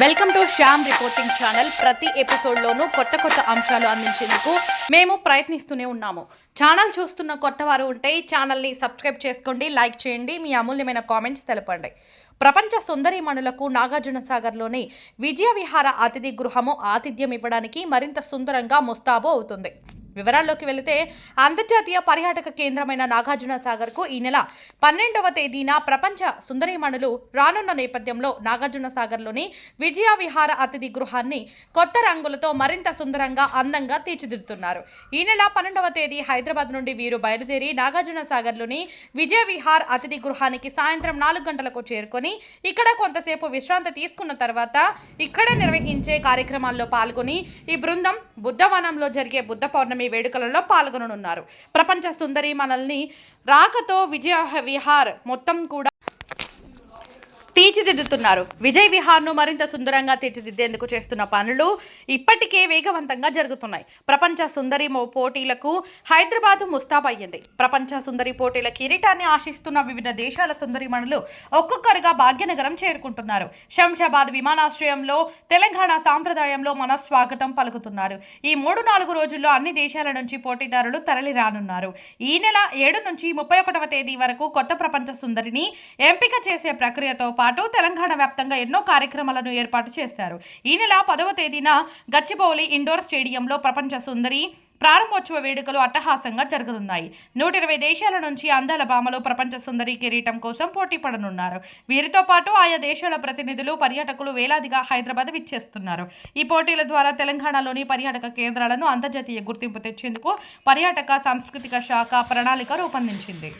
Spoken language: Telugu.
Welcome to Shyam reporting channel ప్రతి ఎపిసోడ్లోనూ కొత్త కొత్త అంశాలు అందించేందుకు మేము ప్రయత్నిస్తూనే ఉన్నాము. ఛానల్ చూస్తున్న కొత్త వారు ఉంటే ఛానల్ని సబ్స్క్రైబ్ చేసుకోండి లైక్ చేయండి మీ అమూల్యమైన కామెంట్స్ తెలపండి. ప్రపంచ సుందరిమణులకు నాగార్జున సాగర్లోని విజయ విహార అతిథి గృహము ఆతిథ్యం ఇవ్వడానికి మరింత సుందరంగా ముస్తాబు అవుతుంది. వివరాల్లోకి వెళితే అంతర్జాతీయ పర్యాటక కేంద్రమైన నాగార్జున సాగర్కు ఈ నెల పన్నెండవ తేదీన ప్రపంచ సుందరీమణులు రానున్న నేపథ్యంలో నాగార్జున సాగర్లోని విజయ విహార అతిథి గృహాన్ని కొత్త రంగులతో మరింత సుందరంగా అందంగా తీర్చిదిద్దుతున్నారు. ఈ నెల పన్నెండవ తేదీ హైదరాబాద్ నుండి వీరు బయలుదేరి నాగార్జున సాగర్లోని విజయ విహార్ అతిథి గృహానికి సాయంత్రం నాలుగు గంటలకు చేరుకొని ఇక్కడ కొంతసేపు విశ్రాంతి తీసుకున్న తర్వాత ఇక్కడ నిర్వహించే కార్యక్రమాల్లో పాల్గొని ఈ బృందం బుద్ధవనంలో జరిగే బుద్ధ పౌర్ణమి వేడుకలలో పాల్గొననున్నారు. ప్రపంచ సుందరి మనల్ని రాకతో విజయ విహార్ మొత్తం కూడా తీర్చిదిద్దుతున్నారు. విజయ్ విహార్ను మరింత సుందరంగా తీర్చిదిద్దేందుకు చేస్తున్న పనులు ఇప్పటికే వేగవంతంగా జరుగుతున్నాయి. ప్రపంచ సుందరి పోటీలకు హైదరాబాద్ ముస్తాబ్ అయ్యింది. ప్రపంచ సుందరి పోటీల కిరీటాన్ని ఆశిస్తున్న వివిధ దేశాల సుందరిమణులు ఒక్కొక్కరుగా భాగ్యనగరం చేరుకుంటున్నారు. శంషాబాద్ విమానాశ్రయంలో తెలంగాణ సాంప్రదాయంలో మన స్వాగతం పలుకుతున్నారు. ఈ మూడు నాలుగు రోజుల్లో అన్ని దేశాల నుంచి పోటీదారులు తరలి రానున్నారు ఈ నెల ఏడు నుంచి ముప్పై ఒకటవ తేదీ వరకు కొత్త ప్రపంచ సుందరిని ఎంపిక చేసే ప్రక్రియతో పాటు తెలంగాణ వ్యాప్తంగా ఎన్నో కార్యక్రమాలను ఏర్పాటు చేశారు. ఈ నెల పదవ తేదీన గచ్చిబౌలి ఇండోర్ స్టేడియంలో ప్రపంచ సుందరి ప్రారంభోత్సవ వేడుకలు అట్టహాసంగా జరగనున్నాయి. నూట ఇరవై దేశాల నుంచి అందాల భామలు ప్రపంచ సుందరి కిరీటం కోసం పోటీ పడనున్నారు. వీరితో పాటు ఆయా దేశాల ప్రతినిధులు పర్యాటకులు వేలాదిగా హైదరాబాద్ విచ్చేస్తున్నారు. ఈ పోటీల ద్వారా తెలంగాణలోని పర్యాటక కేంద్రాలను అంతర్జాతీయ గుర్తింపు తెచ్చేందుకు పర్యాటక సాంస్కృతిక శాఖ ప్రణాళిక రూపొందించింది.